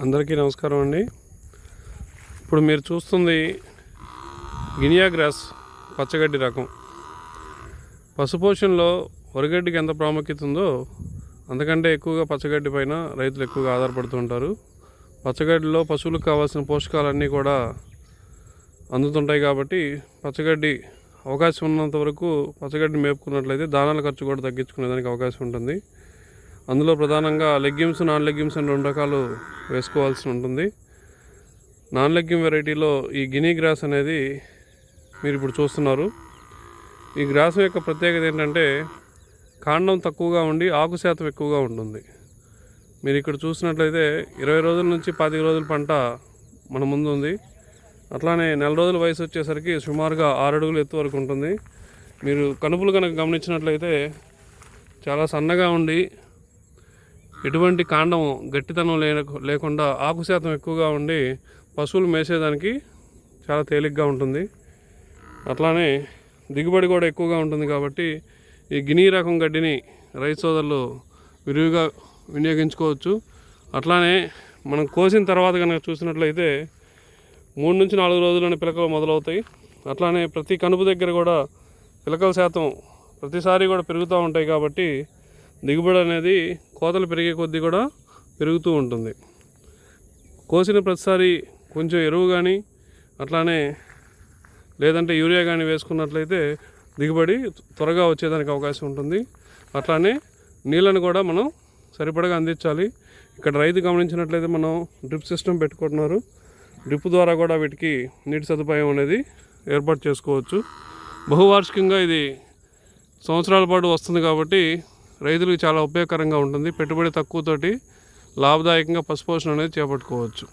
అందరికీ నమస్కారం అండి. ఇప్పుడు మీరు చూస్తుంది గినియా గ్రాస్ పచ్చగడ్డి రకం. పశుపోషణలో వరిగడ్డికి ఎంత ప్రాముఖ్యత ఉందో అంతకంటే ఎక్కువగా పచ్చగడ్డి పైన రైతులు ఎక్కువగా ఆధారపడుతుంటారు పచ్చగడ్డిలో పశువులకు కావాల్సిన పోషకాలన్నీ కూడా అందుతుంటాయి కాబట్టి పచ్చగడ్డి అవకాశం ఉన్నంత వరకు పచ్చగడ్డి మేపుకున్నట్లయితే దానాల ఖర్చు కూడా తగ్గించుకునేదానికి అవకాశం ఉంటుంది. అందులో ప్రధానంగా లెగ్యూమ్స్ నాన్ లెగ్యూమ్స్ అని రెండు రకాలు వేసుకోవాల్సి ఉంటుంది. నాన్ లెగ్యూమ్ వెరైటీలో ఈ గినీ గ్రాస్ అనేది మీరు ఇప్పుడు చూస్తున్నారు. ఈ గ్రాసం యొక్క ప్రత్యేకత ఏంటంటే కాండం తక్కువగా ఉండి ఆకు శాతం ఎక్కువగా ఉంటుంది. మీరు ఇక్కడ చూసినట్లయితే ఇరవై రోజుల నుంచి పాతిక రోజుల పంట మన ముందు ఉంది. అట్లానే నెల రోజుల వయసు వచ్చేసరికి సుమారుగా ఆరు అడుగులు ఎత్తు వరకు ఉంటుంది. మీరు కనుపులు కనుక గమనించినట్లయితే చాలా సన్నగా ఉండి ఎటువంటి కాండం గట్టితనం లేకుండా ఆకు శాతం ఎక్కువగా ఉండి పశువులు మేసేదానికి చాలా తేలిగ్గా ఉంటుంది. అట్లానే దిగుబడి కూడా ఎక్కువగా ఉంటుంది కాబట్టి ఈ గినీ రకం గడ్డిని రైతు సోదరులు విరివిగా వినియోగించుకోవచ్చు. అట్లానే మనం కోసిన తర్వాత కనుక చూసినట్లయితే మూడు నుంచి నాలుగు రోజుల్లోనే పిలకలు మొదలవుతాయి. అట్లానే ప్రతి కనుపు దగ్గర కూడా పిలకల శాతం ప్రతిసారి కూడా పెరుగుతూ ఉంటాయి కాబట్టి దిగుబడి అనేది కోతలు పెరిగే కొద్దీ కూడా పెరుగుతూ ఉంటుంది. కోసిన ప్రతిసారి కొంచెం ఎరువు కానీ అట్లానే లేదంటే యూరియా కానీ వేసుకున్నట్లయితే దిగుబడి త్వరగా వచ్చేదానికి అవకాశం ఉంటుంది. అట్లానే నీళ్ళను కూడా మనం సరిపడగా అందించాలి. ఇక్కడ రైతు గమనించినట్లయితే మనం డ్రిప్ సిస్టమ్ పెట్టుకుంటున్నారు. డ్రిప్ ద్వారా కూడా వీటికి నీటి సదుపాయం అనేది ఏర్పాటు చేసుకోవచ్చు. బహువార్షికంగా ఇది సంవత్సరాల పాటు వస్తుంది కాబట్టి రైతులకు చాలా ఉపయోగకరంగా ఉంటుంది. పెట్టుబడి తక్కువతోటి లాభదాయకంగా పశుపోషణ అనేది చేపట్టుకోవచ్చు.